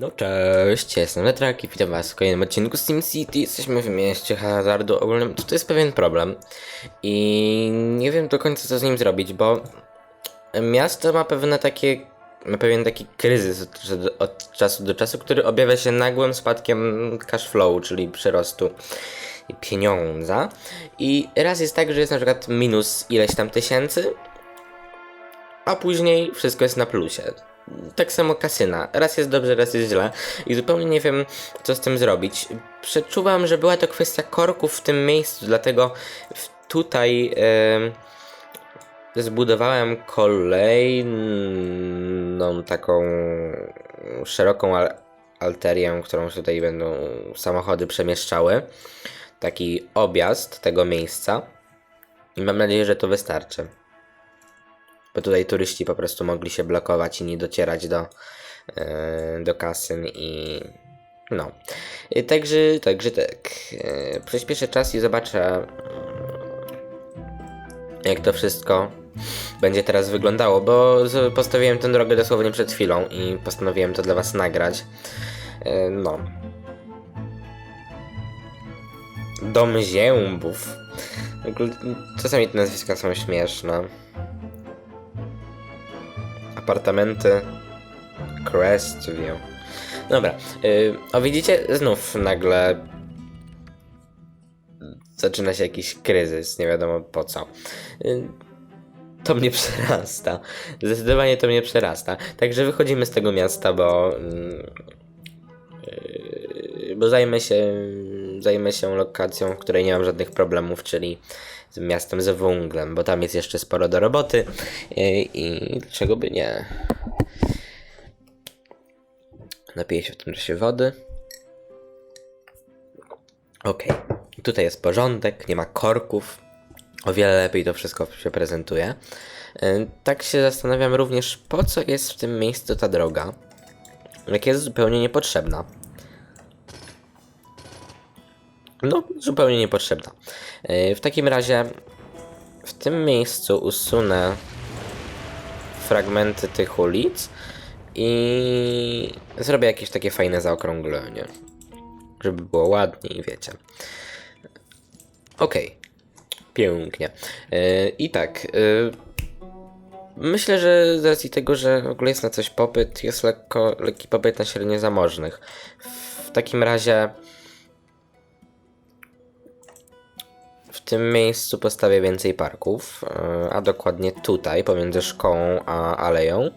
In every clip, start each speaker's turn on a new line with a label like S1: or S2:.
S1: No cześć, jestem Letrak i witam was w kolejnym odcinku Steam City. Jesteśmy w mieście hazardu ogólnym. Tu jest pewien problem i nie wiem do końca co z nim zrobić, bo miasto ma pewne takie, ma pewien taki kryzys od, od czasu do czasu, który objawia się nagłym spadkiem cash flow, czyli przyrostu pieniądza. I raz jest tak, że jest na przykład minus ileś tam tysięcy, a później wszystko jest na plusie. Tak samo kasyna. Raz jest dobrze, raz jest źle. I zupełnie nie wiem, co z tym zrobić. Przeczuwam, że była to kwestia korków w tym miejscu, dlatego tutaj e, zbudowałem kolejną taką szeroką al- alterię, którą tutaj będą samochody przemieszczały. Taki objazd tego miejsca. I mam nadzieję, że to wystarczy. Bo tutaj turyści po prostu mogli się blokować i nie docierać do, e, do kasyn i no. Także, także tak. E, Przyspieszę czas i zobaczę mm, jak to wszystko będzie teraz wyglądało, bo postawiłem tę drogę dosłownie przed chwilą i postanowiłem to dla was nagrać. E, No. Dom Ziębów. Czasami te nazwiska są śmieszne apartamenty Crestview. Dobra, yy, o widzicie, znów nagle zaczyna się jakiś kryzys, nie wiadomo po co. Yy, to mnie przerasta. Zdecydowanie to mnie przerasta. Także wychodzimy z tego miasta, bo. yy, bo zajmę się. Zajmę się lokacją, w której nie mam żadnych problemów, czyli z miastem z węglem, bo tam jest jeszcze sporo do roboty. Yy, I dlaczego by nie? Napiję się w tym czasie wody. Okej. Tutaj jest porządek, nie ma korków. O wiele lepiej to wszystko się prezentuje. Yy, Tak się zastanawiam również, po co jest w tym miejscu ta droga. Jak jest zupełnie niepotrzebna. No, zupełnie niepotrzebna. Yy, W takim razie w tym miejscu usunę fragmenty tych ulic i zrobię jakieś takie fajne zaokrąglenie. Żeby było ładniej, wiecie. Okej. Pięknie. Yy, I tak. Yy, myślę, że z racji tego, że w ogóle jest na coś popyt, jest lekko, lekki popyt na średnio zamożnych. W takim razie tym miejscu postawię więcej parków, yy, a dokładnie tutaj, pomiędzy szkołą a aleją.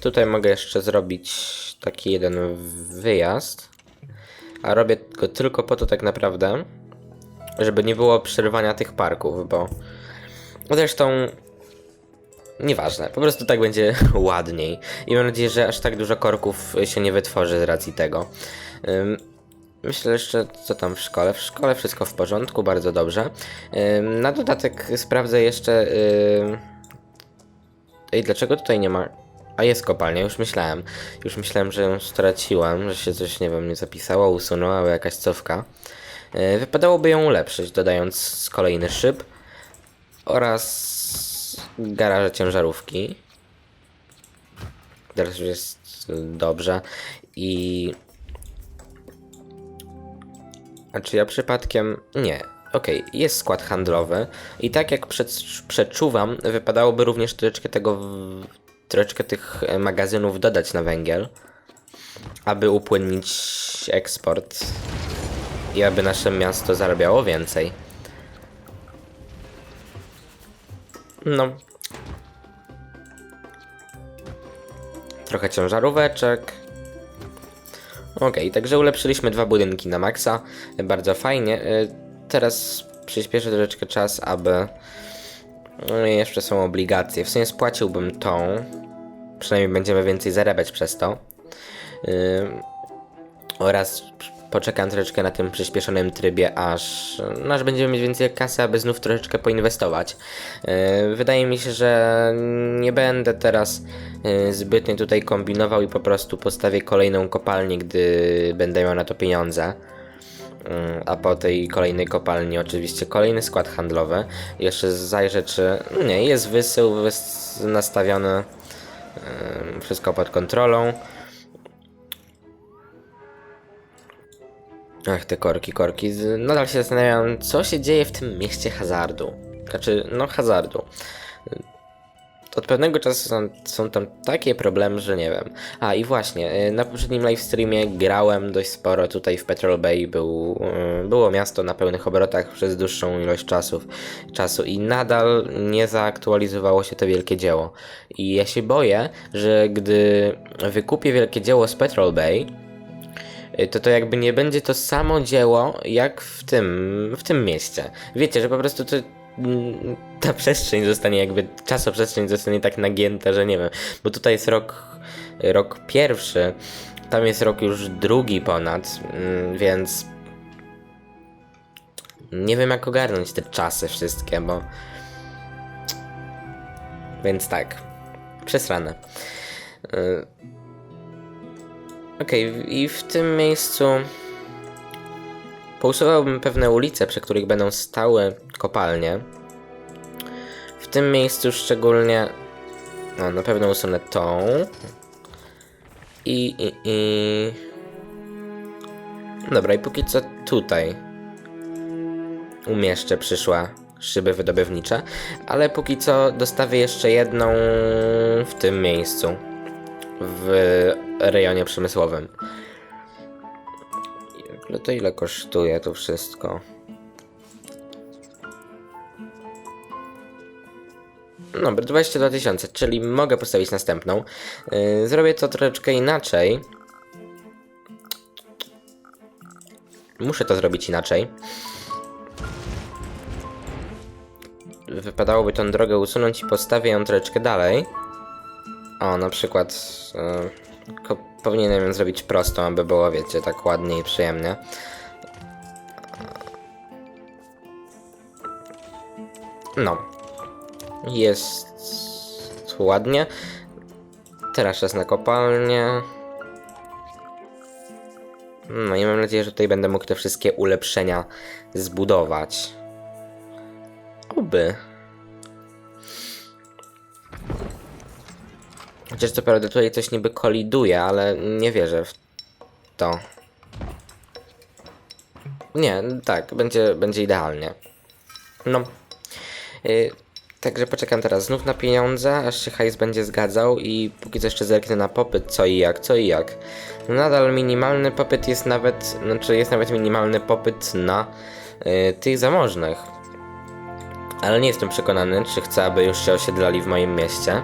S1: Tutaj mogę jeszcze zrobić taki jeden wyjazd. A robię go tylko po to tak naprawdę, żeby nie było przerywania tych parków, bo zresztą nieważne, po prostu tak będzie ładniej. I mam nadzieję, że aż tak dużo korków się nie wytworzy z racji tego. Myślę jeszcze, co tam w szkole. W szkole wszystko w porządku, bardzo dobrze. Na dodatek sprawdzę jeszcze. Ej, dlaczego tutaj nie ma. A jest kopalnia, już myślałem. Już myślałem, że ją straciłem, że się coś, nie wiem, nie zapisało, usunęła, albo jakaś cofka. Wypadałoby ją ulepszyć, dodając kolejny szyb oraz garaże ciężarówki. Teraz już jest dobrze. I. A czy ja przypadkiem. Nie. Okej, jest skład handlowy i tak jak przed, przeczuwam, wypadałoby również troszeczkę tego, troszeczkę tych magazynów dodać na węgiel, aby upłynnić eksport i aby nasze miasto zarabiało więcej. No. Trochę ciężaróweczek. Okej, także ulepszyliśmy dwa budynki na maksa. Bardzo fajnie. Y, Teraz przyspieszę troszeczkę czas, aby. I jeszcze są obligacje. W sumie spłaciłbym tą. Przynajmniej będziemy więcej zarabiać przez to. Ym, oraz poczekam troszeczkę na tym przyspieszonym trybie, aż, no, aż będziemy mieć więcej kasy, aby znów troszeczkę poinwestować. Yy, wydaje mi się, że nie będę teraz yy, zbytnio tutaj kombinował i po prostu postawię kolejną kopalnię, gdy będę miał na to pieniądze. Mm, A po tej kolejnej kopalni oczywiście kolejny skład handlowy. Jeszcze zajrzę czy... Nie, jest wysył wys... nastawiony. Ym, Wszystko pod kontrolą. Ach, te korki, korki. Nadal się zastanawiam, co się dzieje w tym mieście hazardu. Znaczy, no hazardu. Od pewnego czasu są, są tam takie problemy, że nie wiem. A i właśnie, y, na poprzednim livestreamie grałem dość sporo tutaj w Petrol Bay. Był, y, było miasto na pełnych obrotach przez dłuższą ilość czasów, czasu i nadal nie zaaktualizowało się to wielkie dzieło. I ja się boję, że gdy wykupię wielkie dzieło z Petrol Bay, to to jakby nie będzie to samo dzieło jak w tym, w tym mieście. Wiecie, że po prostu to mm, ta przestrzeń zostanie jakby, czasoprzestrzeń zostanie tak nagięta, że nie wiem, bo tutaj jest rok, rok pierwszy, tam jest rok już drugi ponad, mm, więc nie wiem jak ogarnąć te czasy wszystkie, bo więc tak, przesrane. Okej, i w tym miejscu pousuwałbym pewne ulice, przy których będą stały kopalnie. W tym miejscu szczególnie. No, na pewno usunę tą. I, i, i. Dobra, i póki co tutaj umieszczę przyszła szyby wydobywnicze, ale póki co dostawię jeszcze jedną w tym miejscu, w rejonie przemysłowym. Ale to ile kosztuje to wszystko? Dobra, 22 tysiące, czyli mogę postawić następną. Yy, zrobię to troszeczkę inaczej. Muszę to zrobić inaczej. Wypadałoby tą drogę usunąć i postawię ją troszeczkę dalej. O, na przykład. Yy, ko- powinienem ją zrobić prostą, aby było, wiecie, tak ładnie i przyjemnie. No. Jest ładnie. Teraz czas na kopalnię. No i mam nadzieję, że tutaj będę mógł te wszystkie ulepszenia zbudować. Oby. Chociaż co prawda tutaj coś niby koliduje, ale nie wierzę w to. Nie, tak, będzie, będzie idealnie. No. Y, także poczekam teraz znów na pieniądze, aż się hajs będzie zgadzał i póki co jeszcze zerknę na popyt, co i jak, co i jak. Nadal minimalny popyt jest nawet, znaczy jest nawet minimalny popyt na y, tych zamożnych. Ale nie jestem przekonany, czy chcę, aby już się osiedlali w moim mieście.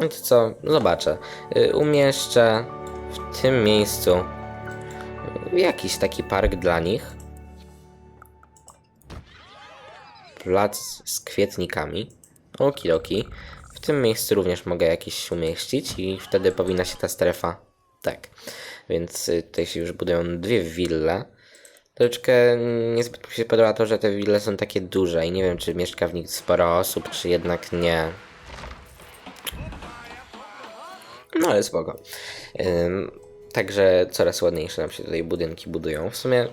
S1: No to co, zobaczę. Y, Umieszczę w tym miejscu y, jakiś taki park dla nich. Plac z kwietnikami. Okidoki. W tym miejscu również mogę jakiś umieścić i wtedy powinna się ta strefa. Tak. Więc y, tutaj się już budują dwie wille. Troszeczkę niezbyt mi się podoba to, że te wille są takie duże i nie wiem, czy mieszka w nich sporo osób, czy jednak nie. No ale spoko. Ym, także coraz ładniejsze nam się tutaj budynki budują. W sumie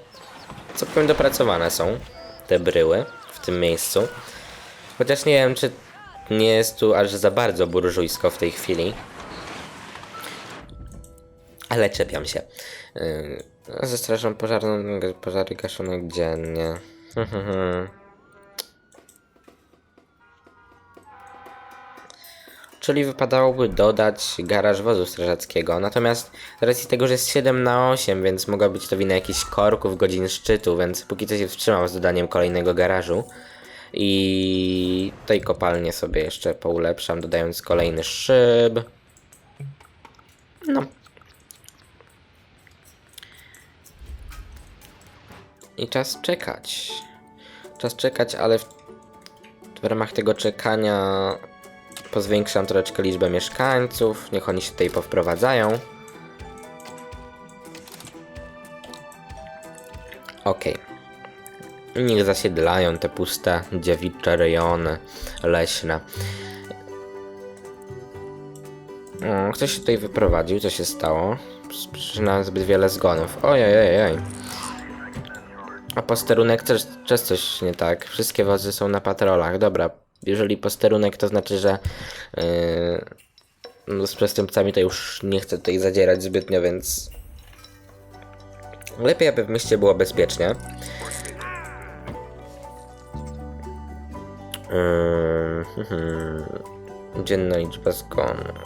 S1: całkiem dopracowane są te bryły w tym miejscu. Chociaż nie wiem, czy nie jest tu aż za bardzo burżujsko w tej chwili. Ale czepiam się. Yy, ze strażą pożarną pożary gaszone dziennie. Czyli wypadałoby dodać garaż wozu strażackiego. Natomiast z racji tego, że jest 7 na 8, więc mogła być to wina jakichś korków, godzin szczytu, więc póki co się wstrzymam z dodaniem kolejnego garażu. I tej kopalnię sobie jeszcze poulepszam, dodając kolejny szyb. No. I czas czekać. Czas czekać, ale w, w ramach tego czekania pozwiększam troszeczkę liczbę mieszkańców. Niech oni się tutaj powprowadzają. Okej. Niech zasiedlają te puste dziewicze rejony leśne. Ktoś się tutaj wyprowadził, co się stało? przyczyna zbyt wiele zgonów. Ojej, A posterunek też, też coś nie tak. Wszystkie wozy są na patrolach. Dobra, jeżeli posterunek to znaczy, że yy, no z przestępcami to już nie chcę tutaj zadzierać zbytnio, więc lepiej aby w mieście było bezpiecznie. Yy, hmm, Dzienna liczba zgonów.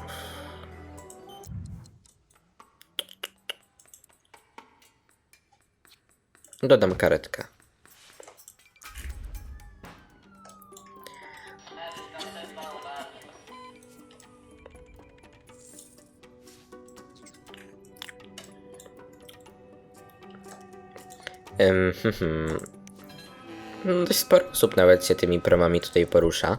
S1: Dodam karetkę. Hmm, hmm. No, Dość sporo osób nawet się tymi promami tutaj porusza,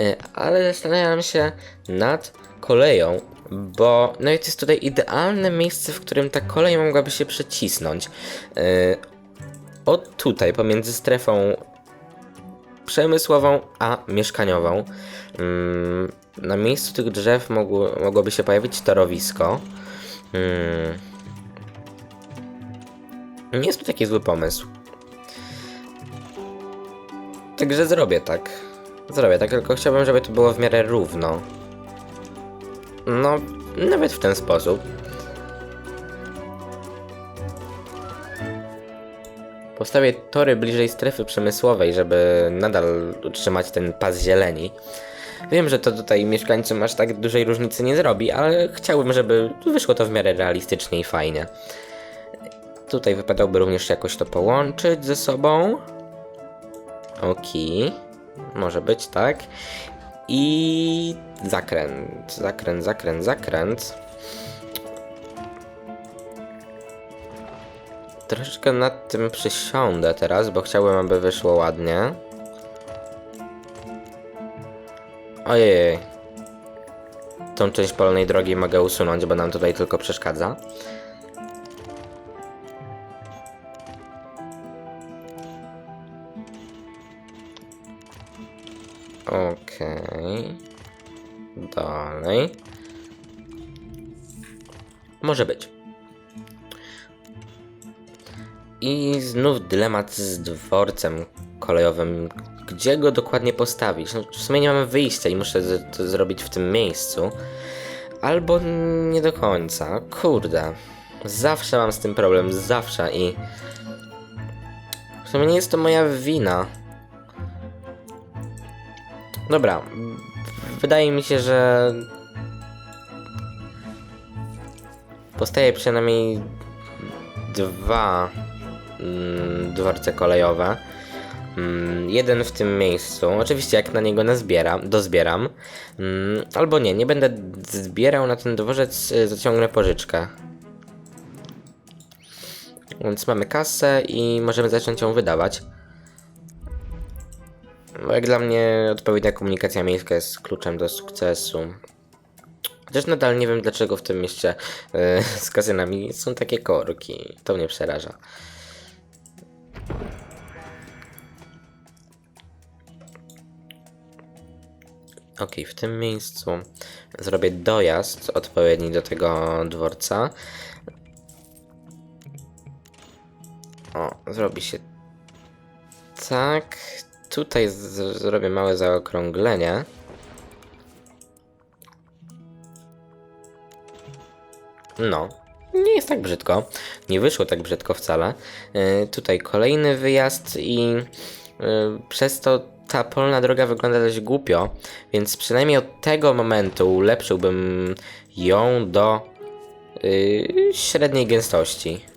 S1: Y, ale zastanawiam się nad koleją, bo no i to jest tutaj idealne miejsce, w którym ta kolej mogłaby się przecisnąć. Y, O tutaj, pomiędzy strefą przemysłową a mieszkaniową. Mm, Na miejscu tych drzew mogło, mogłoby się pojawić torowisko. Mm. Nie jest to taki zły pomysł. Także zrobię tak. Zrobię tak, tylko chciałbym, żeby to było w miarę równo. No, nawet w ten sposób. Postawię tory bliżej strefy przemysłowej, żeby nadal utrzymać ten pas zieleni. Wiem, że to tutaj mieszkańcom aż tak dużej różnicy nie zrobi, ale chciałbym, żeby wyszło to w miarę realistycznie i fajnie. Tutaj wypadałoby również jakoś to połączyć ze sobą. Okej. Może być, tak. I zakręt, zakręt, zakręt, zakręt. Troszeczkę nad tym przysiądę teraz, bo chciałbym, aby wyszło ładnie. Ojej. Tą część polnej drogi mogę usunąć, bo nam tutaj tylko przeszkadza. Okej. Dalej. Może być. I znów dylemat z dworcem kolejowym. Gdzie go dokładnie postawić? No, w sumie nie mamy wyjścia i muszę to zrobić w tym miejscu. Albo nie do końca. Kurde. Zawsze mam z tym problem, zawsze i. W sumie nie jest to moja wina. Dobra. Wydaje mi się, że. Powstaje przynajmniej dwa mm, dworce kolejowe. Mm, jeden w tym miejscu. Oczywiście jak na niego nazbieram, dozbieram. Mm, albo nie, nie będę zbierał na ten dworzec, y, zaciągnę pożyczkę. Więc mamy kasę i możemy zacząć ją wydawać. Bo jak dla mnie odpowiednia komunikacja miejska jest kluczem do sukcesu. Chociaż nadal nie wiem dlaczego w tym mieście e, z kasynami są takie korki. To mnie przeraża. Ok, w tym miejscu zrobię dojazd odpowiedni do tego dworca. O, zrobi się tak. Tutaj zrobię małe zaokrąglenie. No, nie jest tak brzydko. Nie wyszło tak brzydko wcale. Yy, tutaj kolejny wyjazd i yy, przez to ta polna droga wygląda dość głupio, więc przynajmniej od tego momentu ulepszyłbym ją do yy, średniej gęstości.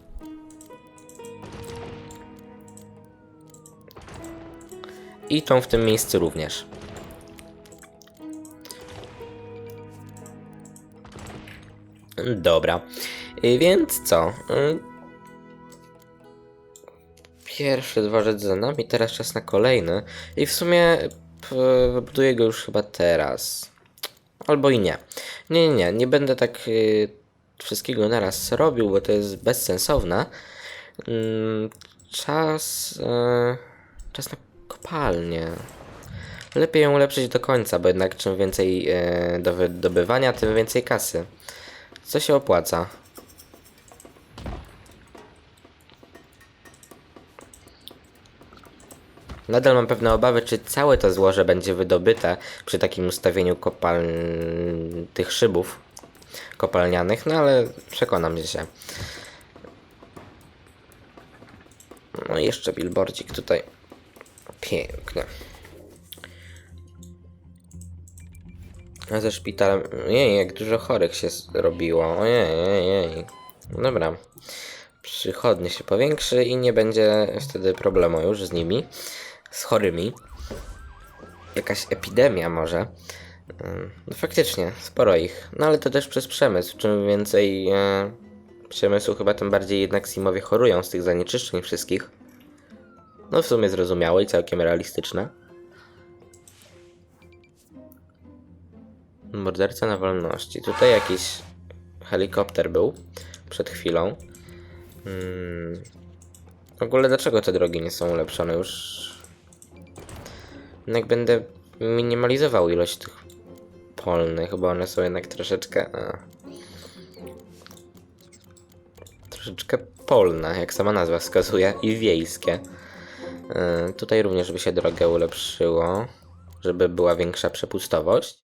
S1: I tą w tym miejscu również. Dobra. Y, Więc co? Y, Pierwszy dworzec za nami, teraz czas na kolejny. I w sumie wybuduję go już chyba teraz. Albo i nie. Nie, nie, nie. Nie będę tak y, wszystkiego naraz robił, bo to jest bezsensowne. Mm, czas. Czas na kopalnię. Lepiej ją ulepszyć do końca, bo jednak czym więcej e, do wydobywania, tym więcej kasy. Co się opłaca? Nadal mam pewne obawy, czy całe to złoże będzie wydobyte przy takim ustawieniu kopalń... tych szybów kopalnianych, no ale przekonam się. No i jeszcze billboardzik tutaj. Piękne. A ze szpitalem. Jej, jak dużo chorych się zrobiło. Ojej, ojej, ojej. Dobra. Przychodnie się powiększy i nie będzie wtedy problemu już z nimi. Z chorymi. Jakaś epidemia może. Ym, No faktycznie, sporo ich. No ale to też przez przemysł. Czym więcej e, przemysłu, chyba tym bardziej jednak Simowie chorują z tych zanieczyszczeń wszystkich. No w sumie zrozumiałe i całkiem realistyczne. Morderca na wolności. Tutaj jakiś helikopter był przed chwilą. Hmm. W ogóle dlaczego te drogi nie są ulepszone już? Jak będę minimalizował ilość tych polnych, bo one są jednak troszeczkę... A. Troszeczkę polne, jak sama nazwa wskazuje, i wiejskie. Yy, tutaj również by się drogę ulepszyło, żeby była większa przepustowość.